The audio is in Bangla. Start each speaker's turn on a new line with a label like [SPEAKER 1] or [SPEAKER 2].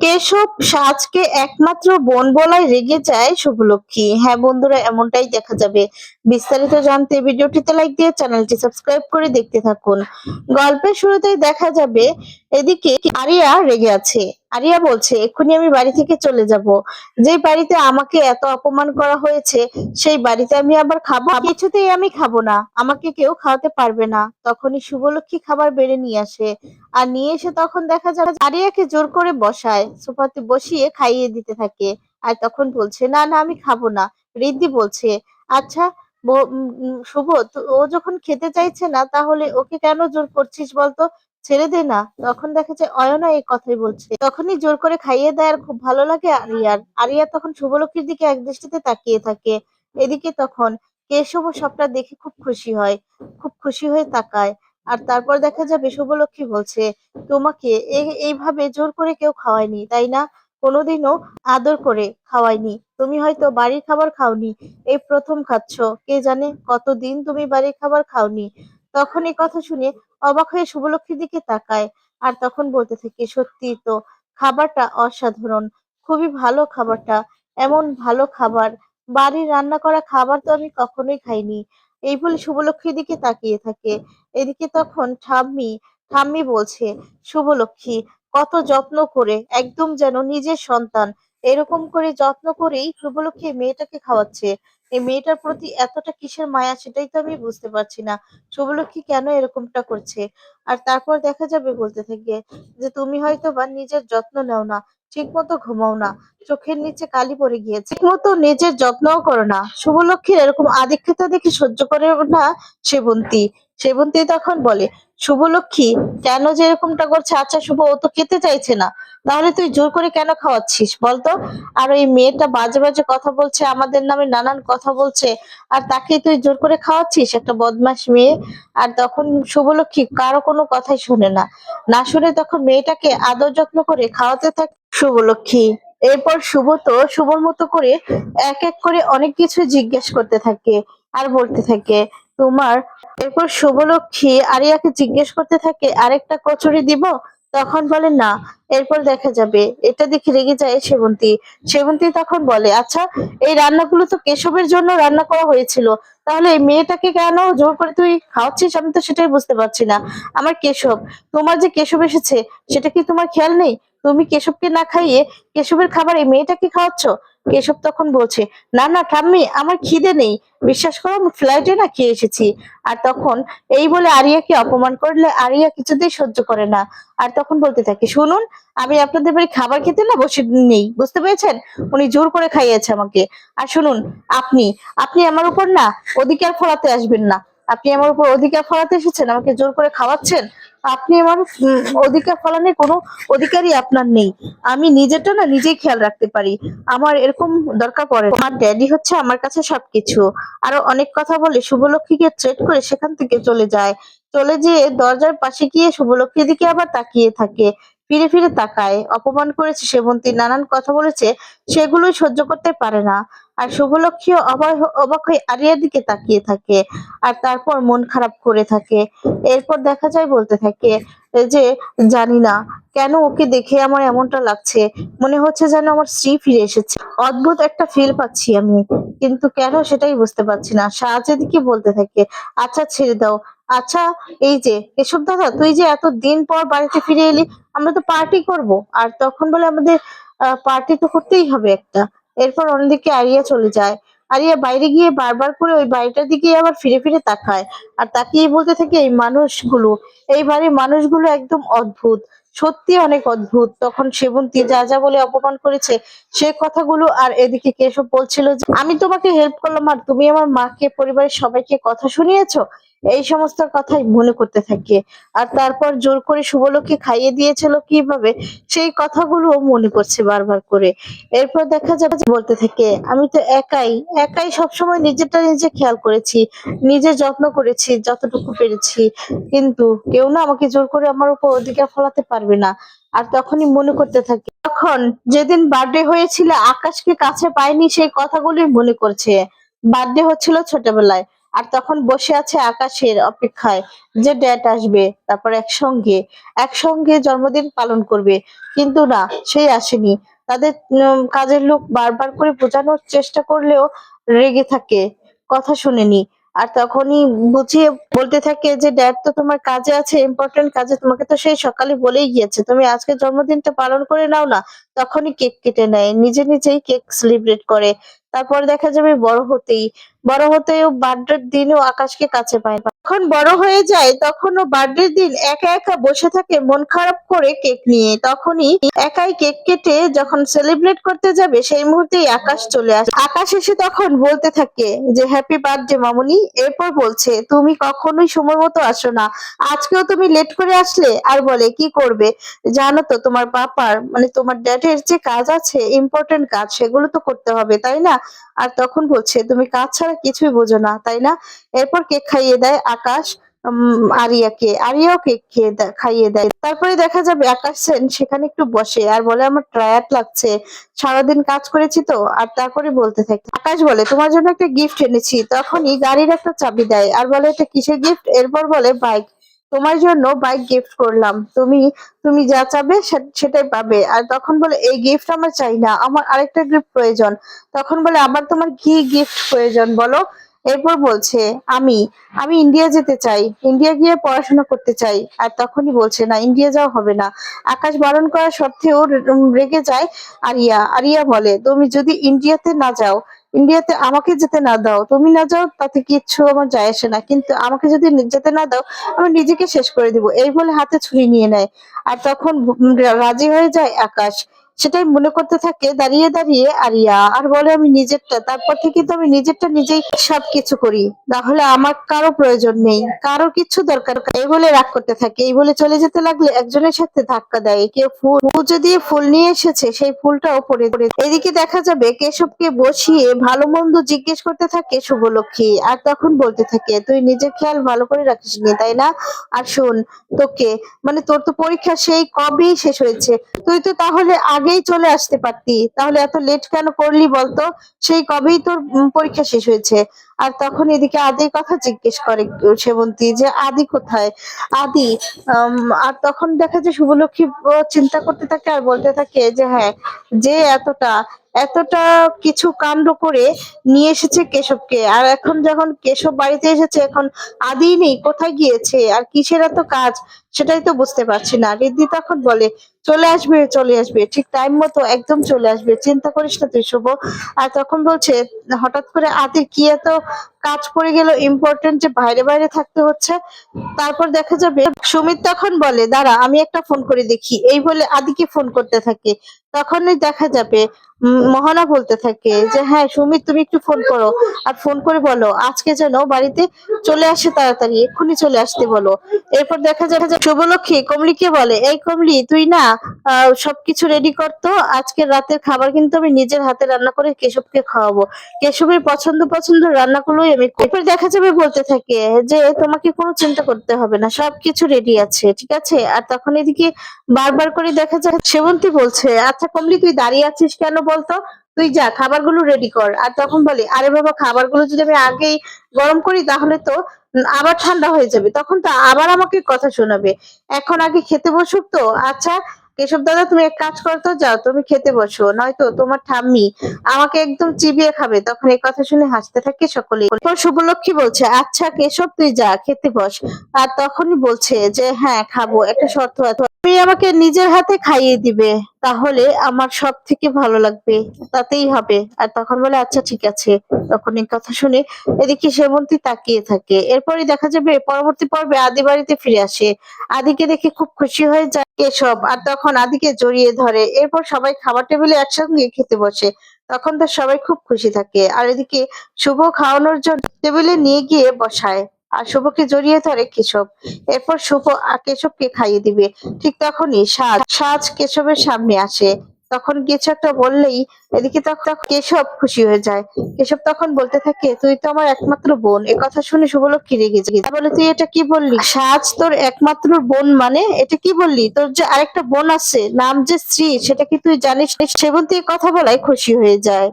[SPEAKER 1] কেশব সাজকে একমাত্র বোন বলায় রেগে যায় শুভলক্ষ্মী। হ্যাঁ বন্ধুরা, এমনটাই দেখা যাবে। বিস্তারিত জানতে ভিডিওটিতে লাইক দিয়ে চ্যানেলটি সাবস্ক্রাইব করে দেখতে থাকুন। গল্পের শুরুতেই দেখা যাবে এদিকে আরিয়া রেগে আছে। আরিয়া বলছে, এক্ষুনি আমি বাড়ি থেকে চলে যাব। যে বাড়িতে আমাকে এত অপমান করা হয়েছে, সেই বাড়িতে আমি আবার খাব। কিছুতেই আমি খাব না। আমাকে কেউ খাওয়াতে পারবে না। তখনই শুভলক্ষ্মী খাবার বেড়ে নিয়ে আসে। আর নিয়ে এসে তখন দেখা যাবে আরিয়াকে জোর করে বসায়। সোফাতে বসিয়ে খাইয়ে দিতে থাকে। আর তখন বলছে, না না, আমি খাব না। রিদ্ধি বলছে আচ্ছা শুভ ও যখন খেতে চাইছে না, তাহলে ওকে কেন জোর করছিস বলতো? ছেড়ে দে না। তখন দেখা যায় অয়না এই কথাই বলছে। তখনই জোর করে খাইয়ে দেয় আর খুব ভালো লাগে আরিয়ার। আরিয়া তখন শুভলক্ষীর দিকে এক দৃষ্টিতে তাকিয়ে থাকে। এদিকে তখন কেশব সবটা দেখে খুব খুশি হয়। খুব খুশি হয়ে তাকায়। আর তারপর দেখা যাবে শুভলক্ষী বলছে, তোমাকে এই- এইভাবে জোর করে কেউ খাওয়ায়নি, তাই না? কোনোদিনও আদর করে খাওয়ায়নি। তুমি হয়তো বাড়ির খাবার খাওনি, এই প্রথম খাচ্ছ। কে জানে কতদিন তুমি বাড়ির খাবার খাওনি? তখন এই কথা শুনে অবাক হয়ে শুভলক্ষ্মীর দিকে তাকায় আর তখন বলতে থাকে, সত্যি তো, খাবারটা অসাধারণ। খুবই ভালো খাবারটা। এমন ভালো খাবার। বাড়ির রান্না করা খাবার তো আমি কখনোই খাইনি। এই বলে শুভলক্ষীর দিকে তাকিয়ে থাকে। এদিকে তখন ঠাম্মি ঠাম্মি বলছে, শুভলক্ষী, কত যত্ন করে, একদম যেন নিজের সন্তান। এরকম করে যত্ন করেই শুভলক্ষী মেয়েটাকে খাওয়াচ্ছে। এই মেয়েটার প্রতি এতটা কিসের মায়া সেটাই তো আমি বুঝতে পারছি না। শুভলক্ষ্মী কেন এরকমটা করছে? আর তারপর দেখা যাবে বলতে থাকে যে, তুমি হয়তো বা নিজের যত্ন নেও না ঠিক মতো ঘুমাও না, চোখের নিচে কালি পড়ে গিয়েছে ঠিক মতো নিজের যত্নও করো না। শুভলক্ষ্মীর এরকম আদিক্ষেতা দেখে সহ্য করে না সেবন্তী সেবন্তী তখন বলে, শুভলক্ষ্মী, কেন যে এরকমটা করছে? আচ্ছা শুভ, ও তো খেতে চাইছে না। তাহলে তুই জোর করে কেন খাওয়াচ্ছিস বলতো? আর ওই মেয়েটা বাজে বাজে কথা বলছে, আমাদের নামে নানান কথা বলছে, আর তাকে তুই জোর করে খাওয়াচ্ছিস? একটা বদমাস মেয়ে। আর তখন শুভলক্ষ্মী কারও কোনো কথাই শোনে না। না শুনে তখন মেয়েটাকে আদর যত্ন করে খাওয়াতে থাকে শুভলক্ষ্মী। এরপর শুভ তো শুভর মতো করে এক এক করে অনেক কিছু জিজ্ঞেস করতে থাকে আর বলতে থাকে। তোমার এরপর শুভলক্ষ্মী আরিয়াকে জিজ্ঞেস করতে থাকে, আরেকটা কচুরি দিব? তখন বলে, না। এরপর দেখা যাবে, এটা দেখে রেগে যায় সেবন্তী। সেবন্তী তখন বলে আচ্ছা এই রান্নাগুলো তো কেশবের জন্য রান্না করা হয়েছিল। তাহলে এই মেয়েটাকে কেন জোর করে তুই খাওয়াচ্ছিস? আমি তো সেটাই বুঝতে পারছি না। আমার কেশব, তোমার যে কেশব এসেছে, সেটা কি তোমার খেয়াল নেই? তুমি কেশবকে না খাইয়ে কেশবের খাবার এই মেয়েটাকে খাওয়াচ্ছ? কেশব তখন বলছে, না না, ঠাম্মি, আমার খিদে নেই। বিশ্বাস করো, আমি ফ্লাইটে না খেয়ে এসেছি। আর তখন এই বলে আরিয়াকে অপমান করলে আরিয়া কিছুতেই সহ্য করে না। আর তখন বলতে থাকে, শুনুন, আমি আপনাদের বাড়ি খাবার খেতে না বসে নেই, বুঝতে পেরেছেন? উনি জোর করে খাইয়েছে আমাকে। আর শুনুন, আপনি আপনি আমার উপর না অধিকার ফলাতে আসবেন না। আপনি আমার উপর অধিকার ফলাতে এসেছেন, আমাকে জোর করে খাওয়াচ্ছেন? আপনি আমার অধিকার ফলানোর কোনো অধিকারই আপনার নেই। আমি নিজেরটা না নিজেই খেয়াল রাখতে পারি। আমার এরকম দরকার পড়ে। আমার ড্যাডি হচ্ছে আমার কাছে সবকিছু। আরও অনেক কথা বলে শুভলক্ষীকে ট্রেড করে সেখান থেকে চলে যায়। চলে যেয়ে দরজার পাশে গিয়ে শুভলক্ষ্মীর দিকে আবার তাকিয়ে থাকে। ফিরে ফিরে তাকায়। অপমান করেছে সেবন্তী। নানান কথা বলেছে। সেগুলোই সহ্য করতে পারে না। আর শুভলক্ষ্মীও অবাক অবাক হয়ে আরিয়ার দিকে তাকিয়ে থাকে আর তারপর মন খারাপ করে থাকে। এরপর দেখা যায় বলতে থাকে যে, জানি না, কেন ওকে দেখে আমার এমনটা লাগছে? মনে হচ্ছে যেন আমার স্ত্রী ফিরে এসেছে। অদ্ভুত একটা ফিল পাচ্ছি আমি, কিন্তু কেন সেটাই বুঝতে পারছি না। সাহায্যের দিকে বলতে থাকে আচ্ছা ছেড়ে দাও। আচ্ছা এই যে, এসব দাদা, তুই যে এত দিন পর বাড়িতে ফিরে এলি, আমরা তো পার্টি করব। আর তখন বলে আমাদের পার্টি তো করতেই হবে একটা। এরপর অন্যদিকে আরিয়া চলে যায়। আরিয়া বাইরে গিয়ে বারবার করে ওই বাড়িটার দিকে আবার ফিরে ফিরে তাকায়। আর তাকিয়ে বলতে থাকে, এই মানুষগুলো, এই বাড়ির মানুষগুলো একদম অদ্ভুত। সত্যি অনেক অদ্ভুত। তখন সেবন্তী যা যা বলে অপমান করেছে, সে কথাগুলো আর এদিকে কেশব বলছিল যে, আমি তোমাকে হেল্প করলাম আর তুমি আমার মাকে, পরিবারের সবাইকে কথা শুনিয়েছো? এই সমস্ত কথাই মনে করতে থাকে। আর তারপর জোর করে শুভলোককে খাইয়ে দিয়েছিল কীভাবে, সেই কথাগুলো মনে করছে বারবার করে। এরপর দেখা যাবে বলতে থাকে, আমি তো একাই একাই সবসময় নিজেরটা নিজে খেয়াল করেছি, নিজে যত্ন করেছি, যতটুকু পেরেছি। কিন্তু কেউ না আমাকে জোর করে আমার উপর অধিকার ফলাতে পারবে না। আর তখনই মনে করতে থাকে, তখন যেদিন বার্থডে হয়েছিল, আকাশকে কাছে পায়নি সেই কথাগুলোই মনে করছে। বার্থডে হচ্ছিল ছোটবেলায়। আর তখন বসে আছে আকাশের অপেক্ষায় যে ড্যাড আসবে, তারপর একসঙ্গে একসঙ্গে জন্মদিন পালন করবে। কিন্তু না, সেই আসেনি। তাদের কাজের লোক বারবার করে বোঝানোর চেষ্টা করলেও রেগে থাকে, কথা শুনেনি। আর তখনই বুঝিয়ে বলতে থাকে যে ড্যাড তো তোমার কাজে আছে ইম্পর্টেন্ট কাজে, তোমাকে তো সেই সকালে বলেই গিয়েছে। তুমি আজকে জন্মদিনটা পালন করে নাও না। তখনই কেক কেটে নেয়, নিজে নিজেই কেক সেলিব্রেট করে। তারপর দেখা যাবে বড় হতেই, বড় হতেও বার্থডের দিনও আকাশকে কাছে পায় না। যখন বড় হয়ে যায় তখন ও বার্থডের দিন একা একা বসে থাকে, মন খারাপ করে কেক নিয়ে। তখনই একাই কেক কেটে যখন সেলিব্রেট করতে যাবে, সেই মুহূর্তেই আকাশ চলে আসে। আকাশ এসে তখন বলতে থাকে যে হ্যাপি বার্থডে মামুনি। এরপর বলছে, তুমি কখনোই সময় মতো আসো না। আজকেও তুমি লেট করে আসলে, আর বলে, কি করবে? জানো তো, তোমার পাপার মানে তোমার ড্যাডের যে কাজ আছে ইম্পর্টেন্ট কাজ, সেগুলো তো করতে হবে, তাই না? আর তখন বলছে, তুমি কাজ ছাড়া কিছুই বোঝো না, তাই না? এরপর কেক খাইয়ে দেয় আকাশ আরিয়াকে। আরিয়াও কেক খেয়ে খাইয়ে দেয়। তারপরে দেখা যাবে আকাশ সেন সেখানে একটু বসে আর বলে, আমার টায়ার্ড লাগছে, সারাদিন কাজ করেছি তো? আর তারপরে বলতে থাকে, আকাশ বলে, তোমার জন্য একটা গিফট এনেছি। তখনই গাড়ির একটা চাবি দেয় আর বলে, এটা কিসের গিফট এরপর বলে বাইক তোমার জন্য বাইক গিফট করলাম। তুমি তুমি যা চাবে সেটাই পাবে। আর তখন বলে, এই গিফট আমার চাই না, আমার আরেকটা গিফট প্রয়োজন। তখন বলে আবার তোমার কি গিফট প্রয়োজন বলো? এরপর বলছে, আমি আমি ইন্ডিয়া যেতে চাই। ইন্ডিয়া গিয়ে পড়াশোনা করতে চাই। আর তখনই বলছে, না ইন্ডিয়া যাওয়া হবে না। আকাশ বারণ করা সত্ত্বেও রেগে যায় আরিয়া। আরিয়া বলে, তুমি যদি ইন্ডিয়াতে না যাও ইন্ডিয়াতে আমাকে যেতে না দাও, তুমি না যাও, তাতে কিচ্ছু আমার যায় আসে না। কিন্তু আমাকে যদি যেতে না দাও, আমি নিজেকে শেষ করে দিব। এই বলে হাতে ছুরি নিয়ে নেয়। আর তখন রাজি হয়ে যায় আকাশ। সেটাই মনে করতে থাকে, দাঁড়িয়ে দাঁড়িয়ে আরিয়া, আর বলে আমি নিজেরটা, তারপর থেকে তো আমি নিজেরটা নিজেই সবকিছু করি। তাহলে আমার কারও প্রয়োজন নেই, কারও কিছু দরকার এই বলে রাগ করতে থাকে, এই বলে চলে যেতে লাগলে একজনের সাথে ধাক্কা দেয়, কেউ ফুল পুজো দিয়ে ফুল নিয়ে এসেছে, সেই ফুলটাও পড়ে পড়ে এদিকে দেখা যাবে কেশবকে বসিয়ে ভালো মন্দ জিজ্ঞেস করতে থাকে শুভলক্ষ্মী, আর তখন বলতে থাকে, তুই নিজের খেয়াল ভালো করে রাখিস নি, তাই না? আর শোন, তোকে মানে তোর তো পরীক্ষা সেই কবেই শেষ হয়েছে। তুই তো তাহলে আগেই চলে আসতে পারতি। তাহলে এত লেট কেন করলি বলতো? সেই কবেই তোর পরীক্ষা শেষ হয়েছে। আর তখন এদিকে আদির কথা জিজ্ঞেস করে সেবন্তী যে, আদি কোথায়? আদি আর তখন দেখা যায় শুভলক্ষ্মী চিন্তা করতে থাকে আর বলতে থাকে যে হ্যাঁ যে এতটা এতটা কিছু কাণ্ড করে নিয়ে এসেছে কেশবকে। আর এখন যখন কেশব বাড়িতে এসেছে, এখন আদি নেই, কোথায় গিয়েছে? আর কিসের এত কাজ? সেটাই তো বুঝতে পারছি না। রিদ্ধি তখন বলে, চলে আসবে চলে আসবে। ঠিক টাইম মতো একদম চলে আসবে। চিন্তা করিস না তুই, শুভ। আর তখন বলছে, হঠাৎ করে আদির কি এত あ。কাজ পড়ে গেল ইম্পর্টেন্ট যে বাইরে বাইরে থাকতে হচ্ছে। তারপর দেখা যাবে, সুমিত তখন বলে, দাঁড়া, আমি একটা ফোন করে দেখি। এই বলে আদিকে ফোন করতে থাকে। তখনই দেখা যাবে মহানা বলতে থাকে যে হ্যাঁ সুমিত, তুমি একটু ফোন করো। আর ফোন করে বলো, আজকে যেন বাড়িতে চলে আসে তাড়াতাড়ি, এক্ষুনি চলে আসতে বলো। এরপর দেখা যাবে যে শুভলক্ষ্মী কমলিকে বলে, এই কমলি, তুই না সবকিছু রেডি করতো আজকে রাতের খাবার কিন্তু আমি নিজের হাতে রান্না করে কেশবকে খাওয়াবো। কেশবের পছন্দ পছন্দ রান্নাগুলোই আমি। এরপর দেখা যাবে বলতে থাকে যে, তোমাকে কোনো চিন্তা করতে হবে না, সবকিছু রেডি আছে, ঠিক আছে? আর তখন এদিকে বারবার করে দেখা যায়, সেবন্তী বলছে আচ্ছা কমলি, তুই দাঁড়িয়ে আছিস কেন বলতো? তুই যা, খাবারগুলো রেডি কর। আর তখন বলে, আরে বাবা, খাবারগুলো যদি আমি আগেই গরম করি, তাহলে তো আবার ঠান্ডা হয়ে যাবে। তখন তো আবার আমাকে কথা শোনাবে, এখন আগে খেতে বসুক তো? আচ্ছা কেশব দাদা, তুমি এক কাজ করো যাও, তুমি খেতে বসো। নয়তো তোমার ঠাম্মি আমাকে একদম চিবিয়ে খাবে। তখন এই কথা শুনে হাসতে থাকে সকলে শুভলক্ষী বলছে আচ্ছা কেশব, তুই যা, খেতে বস। আর তখনই বলছে যে হ্যাঁ খাব, একটা শর্ত আছে। তুমি আমাকে নিজের হাতে খাইয়ে দিবে। তাহলে আমার সব থেকে ভালো লাগবে। তাতেই হবে। আর তখন বলে আচ্ছা ঠিক আছে। তখন এই কথা শুনে এদিকে সেবন্তী তাকিয়ে থাকে। এরপরই দেখা যাবে পরবর্তী পর্বে আদি বাড়িতে ফিরে আসে। আদিকে দেখে খুব খুশি হয়ে যায় কেশব আর তখন আদিকে জড়িয়ে ধরে। এরপর সবাই খাবার টেবিলে একসঙ্গে খেতে বসে। তখন তো সবাই খুব খুশি থাকে। আর এদিকে শুভ খাওয়ানোর জন্য টেবিলে নিয়ে গিয়ে বসায়। আর শুভকে জড়িয়ে ধরে কেশব। এরপর শুভ আ- কেশবকে খাইয়ে দিবে। ঠিক তখনই সাজ সাজ কেশবের সামনে আসে। তখন কিছু একটা বললেই এদিকে তখন কেশব খুশি হয়ে যায়। কেশব তখন বলতে থাকে, তুই তো আমার একমাত্র বোন। এ কথা শুনে শুভলক্ষ্মী রেগে যায়। বলে, তুই এটা কি বললি? সাজ তোর একমাত্র বোন মানে? এটা কি বললি? তোর যে আরেকটা বোন আছে, নাম যে শ্রী, সেটা কি তুই জানিস? সেবন্তী কথা বলাই খুশি হয়ে যায়।